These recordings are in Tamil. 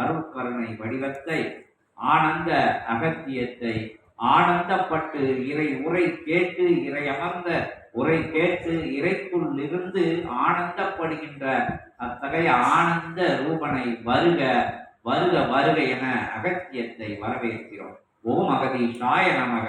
அருட்கருணை வடிவத்தை ஆனந்த அகத்தியத்தை ஆனந்தப்பட்டு இறை உரை கேட்டு இறை அமர்ந்த உரை கேட்டு இறைக்குள் இருந்து ஆனந்தப்படுகின்ற அத்தகைய ஆனந்த ரூபனை வருக வருக வருக என அகத்தியத்தை வரவேற்கிறோம். ஓம் அகதீஷாய நமக.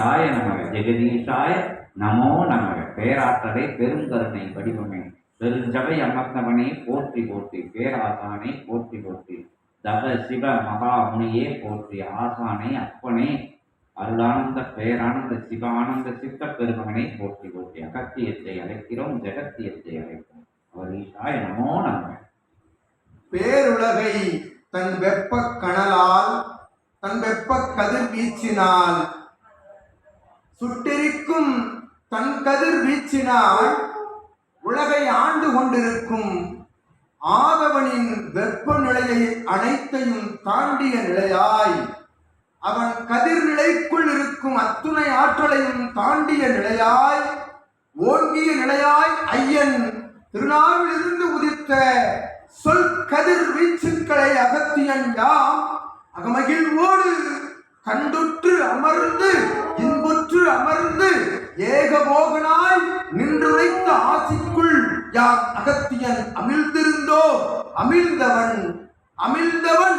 ஓம் நமக ஜெகதீஷாய நமோ நமக. பேராற்றலை பெருங்கருணை வடிவமே. பெருஞ்சபை அமர்ந்தவனே போற்றி போற்றி. பேராசானை போற்றி போற்றி. தவ சிவ மகாமுனியே போற்றி. ஆசானை அப்பனே அருளானந்த பேரானந்த சிவானந்த சித்த பெருமகனை போற்றி போற்றி. அகத்தியத்தை அழைக்கிறோம் ஜெகத்தியத்தை அழைக்கிறோம் ஈஷாய நமோ நமக. பேருலகை தன் வெப்பக் கணலால் தன் வெப்பக் கதிர்வீச்சினால் சுட்டெரிக்கும் தன் கதிர் வீச்சினால் உலகை ஆண்டு கொண்டிருக்கும் ஆதவனின் வெப்பநிலையை அனைத்தையும் தாண்டிய நிலையாய் அவன் கதிர் நிலைக்குள் இருக்கும் அத்துணை ஆற்றலையும் தாண்டிய நிலையாய் ஓங்கிய நிலையாய் ஐயன் திருநாவிலிருந்து உதித்த சொல் கதிர் வீச்சுக்களை அகத்தியன் யாம் அகமகிழ்வோடு கண்டுற்று அமர்ந்து சுற்று அமர்ந்து ஏகபோகனாய் நின்றுரைத்த ஆசிக்குள் யார் அகத்தியன் அமிழ்ந்திருந்தோ? அமிழ்ந்தவன் அமிழ்ந்தவன்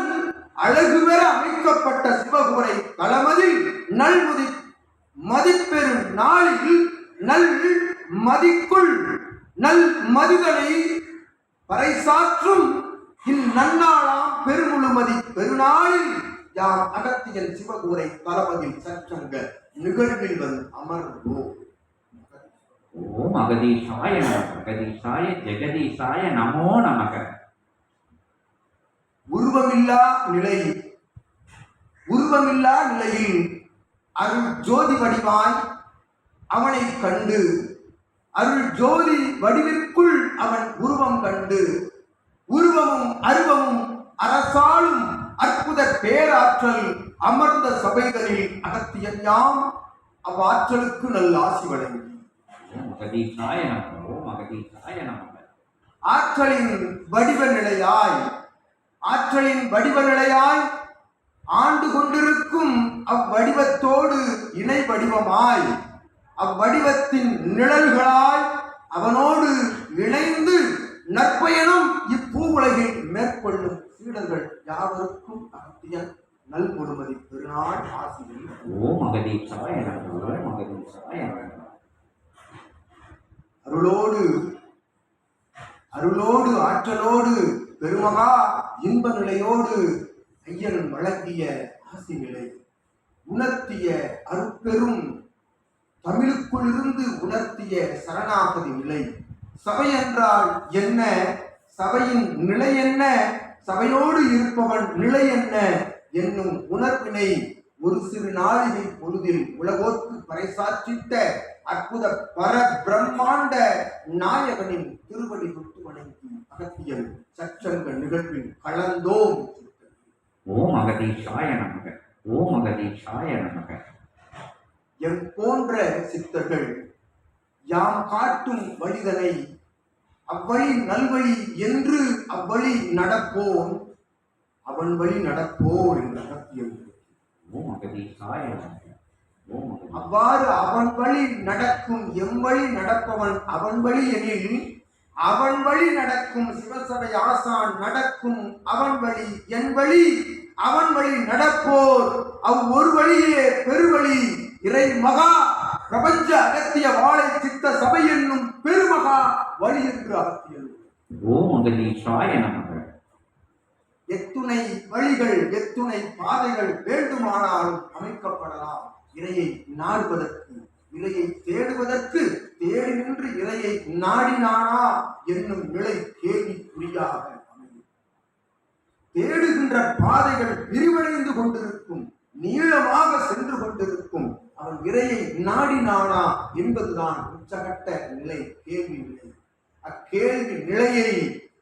அழகு பெற அமைக்கப்பட்ட சிவகுரை களமதில் நல்முதி மதிப்பெறும் நாளில் நல் மதிக்குள் நல் மதிதனை பறைசாற்றும் இந்நன்னாளாம் பெருமுழுமதி பெருநாளில் யாம் அகத்தியன் சிவகூரை தளபதில் சற்றங்க நிகழ்வில் வந்து அமர்வோம் ஓம் அகதீஷாய அகதீஷாய ஜெகதீஷாய நமோ நமக. உருவமில்லா நிலை உருவமில்லா நிலையில் அருள் ஜோதி வடிவாய் அவனை கண்டு அருள் ஜோதி வடிவிற்குள் அவன் உருவம் கண்டு உருவமும் அருவமும் அரசாளும் அற்புத பேராற்றல் அமர்ந்த சபைகளில் அகத்தியன் யாம் அவ்வாற்றலுக்கு நல்ல ஆசி வழங்கி. ஆற்றலின் வடிவ நிலையாய் ஆற்றலின் வடிவ நிலையாய் ஆண்டு கொண்டிருக்கும் அவ்வடிவத்தோடு இணை வடிவமாய் அவ்வடிவத்தின் நிழல்களாய் அவனோடு இணைந்து நற்பயணம் இப்பூவுலகில் மேற்கொள்ளும் சீடர்கள் யாவருக்கும் அகத்தியன் நல் பொறுமதி பெருநாள் ஆசிரியர் ஓம் நமக அருளோடு அருளோடு ஆற்றலோடு பெருமகா இன்ப நிலையோடு ஐயன் வழங்கிய ஆசி நிலை உணர்த்திய அருட்பெரும் தமிழுக்குள் இருந்து உணர்த்திய சரணாகதி நிலை. சபை என்றால் என்ன? சபையின் நிலை என்ன? சபையோடு இருப்பவன் நிலை என்ன? என்னும் உணர்வினை ஒரு சிறு நாளிகை பொழுதில் உலகோர்க்கு பறைசாற்றித்த அற்புத பர பிரம்மாண்ட நாயகனின் திருவடி தொட்டு வணங்கி அகத்தியல் சச்சங்க நிகழ்வில் கலந்தோம். ஓம் அகதீஷாய நமக. ஓம் அகதீஷாய நமக. எம் போன்ற சித்தர்கள் யாம் காட்டும் வழிதனை அவ்வழி நல்வழி என்று அவ்வழி நடப்போன் அவன் வழி நடப்போர் என்ற அகத்தியம் அவ்வாறு அவன் வழி நடக்கும் எம் வழி நடப்பவன் அவன் வழி எனில் அவன் வழி நடக்கும் சிவசபை ஆசான் நடக்கும் அவன் வழி என் வழி அவன் வழி நடப்போர். அவ் ஒரு வழியே பெருவழி இறை மகா பிரபஞ்ச அகத்திய வாழை சித்த சபை என்னும் பெருமகா வழி என்று அகத்தியல் ஓம் அகதீஷாய நமக. எத்துணை வழிகள் எத்துணை பாதைகள் வேண்டுமானாலும் அமைக்கப்படலாம். இறையை நாடுவதற்கு இறையை தேடுவதற்கு தேடி நின்று இறையை நாடினானா என்னும் நிலை கேள்விக்குறியாக அமையும். தேடுகின்ற பாதைகள் விரிவடைந்து கொண்டிருக்கும் நீளமாக சென்று கொண்டிருக்கும் அவன் இறையை நாடினானா என்பதுதான் உச்சகட்ட நிலை கேள்வி நிலை. அக்கேள்வி நிலையை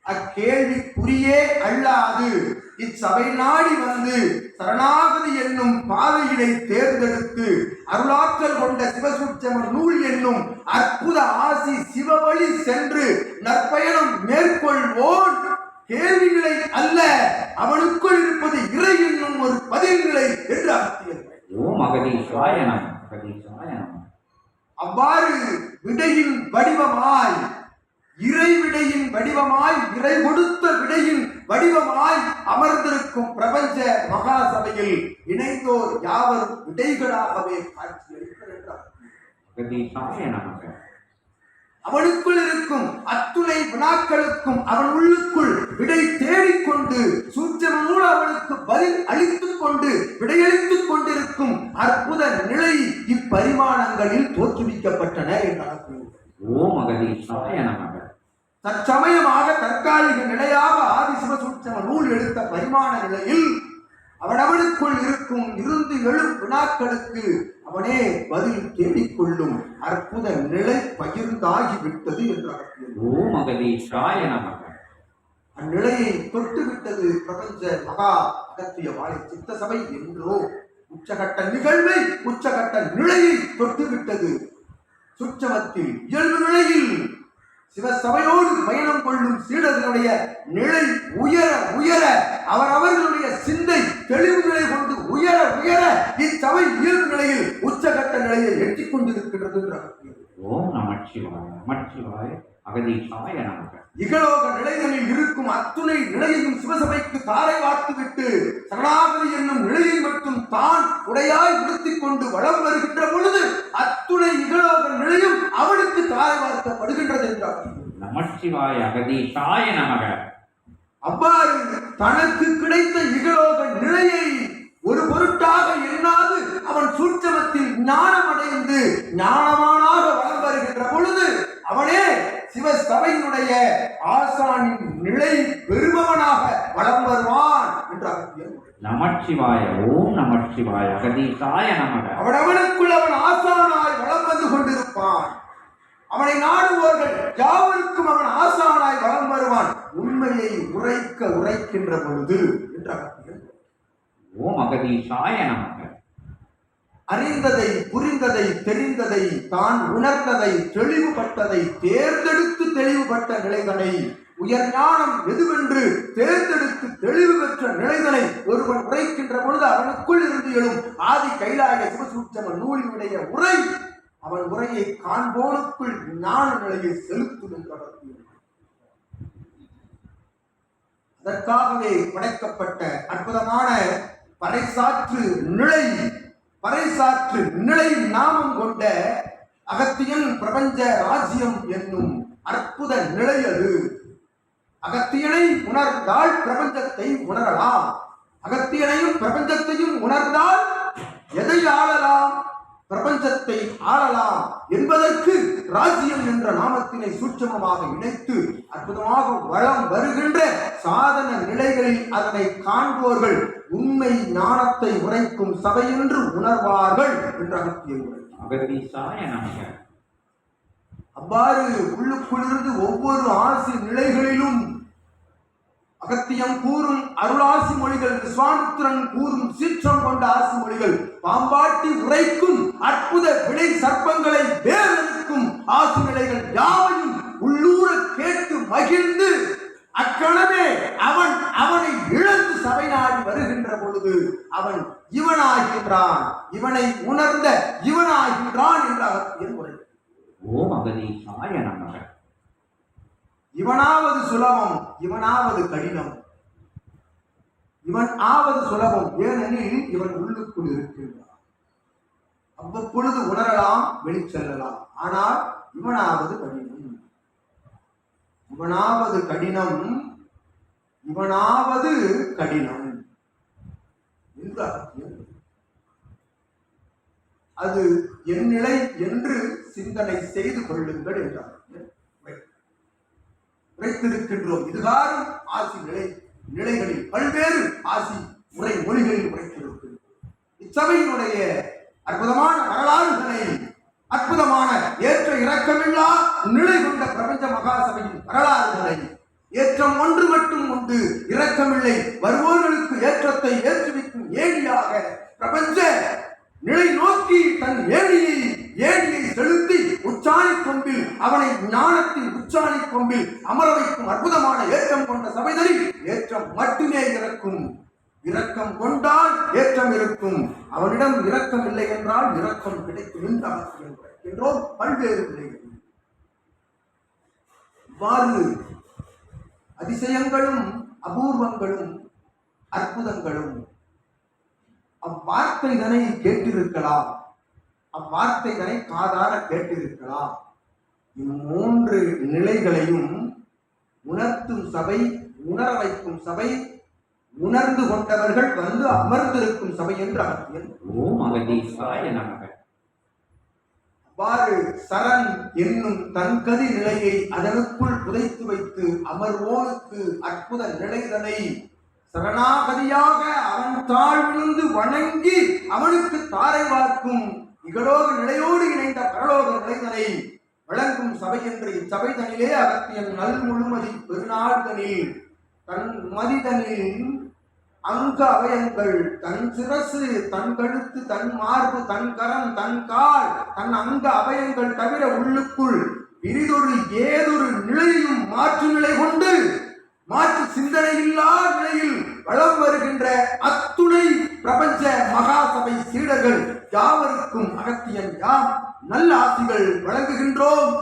அக்கேள்விக்குரியே அல்லாது இச்சபை நாடி வந்து சரணாகதி என்னும் பாதையினை தேர்ந்தெடுத்து அருளாற்றல் கொண்ட சிவசுட்சமர் நூல் என்னும் அற்புத ஆசி சிவவழி சென்று நற்பயணம் மேற்கொள்வோன். கேள்வி நிலை அல்ல அவனுக்குள் இருப்பது இறை என்னும் ஒரு பதில் நிலை என்று ஓம் அகதீஷாய நம அகதீஷாய நம அவ்வாறு விடையின் வடிவமாய் இறை விடையின் வடிவமாய் இறை கொடுத்த விடையின் வடிவமாய் அமர்ந்திருக்கும் பிரபஞ்ச மகா சபையில் இணைந்தோர் யாவரும் விடைகளாகவே காட்சியளிக்கிறார் அகதீஷாய நமக அவனுக்குள் இருக்கும் அத்துணை வினாக்களுக்கும் அவன் உள்ளுக்குள் விடை தேடிக்கொண்டு சூட்சமனூல் அவனுக்கு பதில் அளித்துக் கொண்டு விடையளித்துக் கொண்டிருக்கும் அற்புத நிலை இப்பரிமாணங்களில் தோற்றுவிக்கப்பட்டன ஓம் அகதீஷாய நமக. தற்சமயமாக தற்காலிக நிலையாக ஆதி சிவசூட்சம நூல் எடுத்த பரிமாண நிலையில் அவனவனுக்குள் இருக்கும் இருந்து எழும் வினாக்களுக்கு அவனே பதில் தேடிக்கொள்ளும் அற்புத நிலை பகிர்ந்தாகி விட்டது என்றார் ஓம் அகதீஷாய நமக. அந்நிலையை தொட்டு விட்டது பிரபஞ்ச மகா அகத்திய வாழை சித்த சபை என்றோ. உச்சகட்ட நிகழ்வை உச்சகட்ட நிலையை தொட்டு விட்டது சுற்றமத்தில் இயல்பு நிலையில். சிவசபையோடு பயணம் கொள்ளும் சீடர்களுடைய நிலை உயர உயர அவர் அவர்களுடைய சிந்தை தெளிவு நிலை கொண்டு உயர உயர இச்சபை இயல்பு நிலையில் உச்சகட்ட நிலையை எட்டிக் கொண்டிருக்கின்றது என்று நமச்சிவாய நமச்சிவாய அகதீஷாய நமக. இகலோக நிலைகளில் இருக்கும் அத்துணை நிலையையும் சிவசபைக்கு தாரை வார்த்துவிட்டு சரணாகதி என்னும் நிலையை மட்டும் தான் உடையாய் உடுத்திக் கொண்டு வளம் வருகின்ற பொழுது அத்துணை இகலோக நிலையும் அவனுக்கு தாரை வார்க்கப்படுகின்றது என்றார். நமச்சிவாய அகதீஷாய நமக. அவ்வாறு தனக்கு கிடைத்த இகலோக நிலையை ஒரு பொருட்டாக எண்ணாது அவன் சூட்சமத்தில் ஞானமடைந்து ஞானமானாக வளம் வருகின்ற பொழுது அவனே சிவசபையினுடைய ஆசானின் நிலை பெறுபவனாக வளம் வருவான் என்று அகத்தியர் நமச்சிவாய. ஓம் நமச்சிவாய. அகதீஷாய நமக. அவனவனுக்குள் அவன் ஆசானாய் வளம் வந்து கொண்டிருப்பான். அவனை நாடுவோர்கள் யாவருக்கும் அவன் ஆசானாய் வளம் வருவான். உண்மையை உரைக்க உரைக்கின்ற பொழுது என்று ஓம் அகதீஷாய நமக. அறிந்ததை புரிந்ததை தெரிந்ததை தான் உணர்ந்ததை தெளிவுபட்டதை தேர்ந்தெடுத்து தெளிவுபட்ட நிலைகளை உயர் ஞானம் எதுவென்று தேர்ந்தெடுத்து தெளிவு பெற்ற நிலைகளை ஒருவன் உரைக்கின்ற பொழுது அவனுக்குள் இருந்து எழும் ஆதி கைலாய சிவசூட்சம நூலினுடைய உரை அவன் உரையை காண்போனுக்குள் ஞான நிலையை செலுத்தும் என்று அதற்காகவே படைக்கப்பட்ட அற்புதமான பறைசாற்று நிலை பறைசாற்று நிலை நாமம் கொண்ட அகத்தியன் பிரபஞ்ச ராஜ்யம் என்னும் அற்புத நிலை அது. அகத்தியனை உணர்ந்தால் பிரபஞ்சத்தை உணரலாம். அகத்தியனையும் பிரபஞ்சத்தையும் உணர்ந்தால் எதை ஆளலாம்? பிரபஞ்சத்தை ஆளலாம் என்பதற்கு ராஜ்யம் என்ற நாமத்தினை சூட்சமமாக இணைத்து அற்புதமாக வளம் வருகின்ற சாதன நிலைகளில் அதனை காண்போர்கள் உண்மை ஞானத்தை உரைக்கும் சபை என்று உணர்வார்கள் என்ற அகத்திய உரை அகதீஷாய அவ்வாறு உள்ளுக்குள்ளிருந்து ஒவ்வொரு ஆசி நிலைகளிலும் அகத்தியம் கூறும் அருளாசி மொழிகள் விஸ்வாமித்திரன் கூறும் சீற்றம் கொண்ட ஆசி மொழிகள் பாம்பாட்டி உரைக்கும் அற்புத விடை சர்ப்பங்களை வேறெடுக்கும் ஆசி நிலைகள் யாவையும் உள்ளூர கேட்டு மகிழ்ந்து அக்கணமே அவன் அவனை இழந்து சபை நாடி வருகின்ற பொழுது அவன் இவனாகின்றான். இவனை உணர்ந்த இவனாகின்றான் என்ற அகத்தியன் உரை ஓம் அகதீஷாய நமக இவனாவது சுலபம் இவனாவது கடினம். இவன் ஆவது சுலபம் ஏனெனில் இவன் உள்ளுக்குள் இருக்கின்றான். அவ்வப்பொழுது உணரலாம் வெளிச்செல்லலாம். ஆனால் இவனாவது கடினம். இவனாவது கடினம் இவனாவது கடினம். என்று அது என் நிலை என்று சிந்தனை செய்து கொள்ளுங்கள் என்றார். உரைத்திருக்கின்றோம். இதுகாரும் ஆசி நிலை நிலைகளில் பல்வேறு ஆசி உரை மொழிகளில் உரைத்திருக்கின்றோம். இச்சபையினுடைய அற்புதமான வரலாறுகளை அற்புதமான ஏற்ற இறக்கமில்லா நிலை கொண்ட பிரபஞ்ச மகாசபையின் வரலாறுகளை ஏற்றம் ஒன்று மட்டும் உண்டு இரக்கமில்லை வருவோர்களுக்கு ஏற்றத்தை ஏற்றுவிக்கும் ஏணியாக பிரபஞ்ச நிலை நோக்கி தன் ஏணியை ஏணியை செலுத்தி உச்சாணி கொம்பில் அவனை ஞானத்தின் உச்சாணி கொம்பில் அமர வைக்கும் அற்புதமான ஏற்றம் கொண்ட சபைதலில் ஏற்றம் மட்டுமே இறக்கும். இரக்கம் கொண்டால் ஏற்றம் இருக்கும். அவனிடம் இரக்கம் இல்லை என்றால் இரக்கம் கிடைக்கும் என்று அவசியம் என்றோம் பல்வேறு நிலைகள் இவ்வாறு அதிசயங்களும் அபூர்வங்களும் அற்புதங்களும் அவ்வார்த்தைதனை கேட்டிருக்கலாம். அவ்வார்த்தைதனை காதார கேட்டிருக்கலாம். இம்மூன்று நிலைகளையும் உணர்த்தும் சபை உணர வைக்கும் சபை உணர்ந்து கொண்டவர்கள் வந்து அமர்ந்திருக்கும் சபை என்று அர்த்தம். ஓம் அகதீசாய நமக. அவ்வாறு சரண் என்னும் தன்கதி நிலையை அதனுக்குள் புதைத்து வைத்து அமர்வோனுக்கு அற்புத நிலைதனை சரணாகதியாக அவன் தாழ் விழுந்து வணங்கி அவனுக்கு தாரை வார்க்கும் இகலோக நிலையோடு இணைந்த பரலோக நிலைதனை வழங்கும் சபை என்று இச்சபை தனிலே அகத்தியன் நல் முழுமதி பெருநாள்தனில் தன் மதிதனில் அங்க அவயங்கள் தன் சிரசு தன் கழுத்து தன் மார்பு தன் கரம் தன் கால் தன் அங்க அவயங்கள் தவிர உள்ளுக்குள் பிரிதொரு ஏதொரு நிலையும் மாற்று நிலை கொண்டு மாற்று சிந்தனை இல்லா நிலையில் வளம் வருகின்ற அத்துணை பிரபஞ்ச மகாசபை சீடர்கள் யாவருக்கும் அகத்தியன் யாம்? நல்ல ஆசிகள் வழங்குகின்றோம்.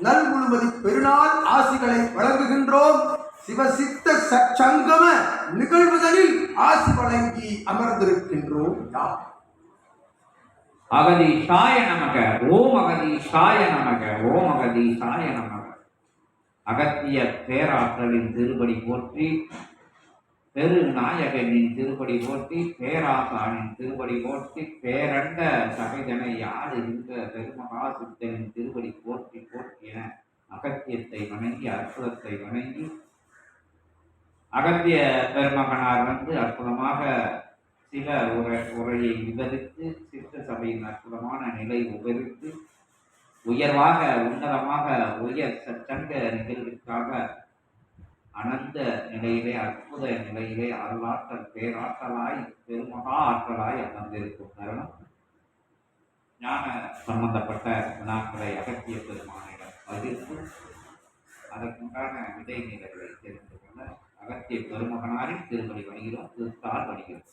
நல் முழுமதி பெருநாள் ஆசிகளை வழங்குகின்றோம். சிவசித்த சச்சங்கம நிகழ்வுதலில் ஆசி வழங்கி அமர்ந்திருக்கின்றோம் யாம். அகதீஷாய நமக ஓம் அகதீஷாய நமக ஓம் அகதீஷாய நமக. அகத்திய பேராற்றலின் திருப்படி போற்றி பெரு நாயகனின் திருப்படி போற்றி பேராசானின் திருப்படி போற்றி பேரண்ட சகைதனை யார் இருந்த பெருமகா சித்தனின் திருப்படி போற்றி என அகத்தியத்தை வணங்கி அற்புதத்தை வணங்கி அகத்திய பெருமகனார் வந்து அற்புதமாக சில உரை உரையை விவரித்து சித்த சபையின் அற்புதமான நிலை விவரித்து உயர்வாக உன்னதமாக உயர் சச்சங்க நிகழ்விற்காக அனந்த நிலையிலே அற்புத நிலையிலே அருளாற்றல் பேராற்றலாய் பெருமகா ஆற்றலாய் அமர்ந்திருக்கும் தருணம். ஞான சம்பந்தப்பட்ட வினாக்களை அகத்திய பெருமானிடம் பகிர்ந்து அதற்குண்டான விடை நிலைகளை தெரிந்து கொள்ள அகத்திய பெருமகனாரின் திருமணி வணிகிறோம் திருத்தால் வணிகிறோம்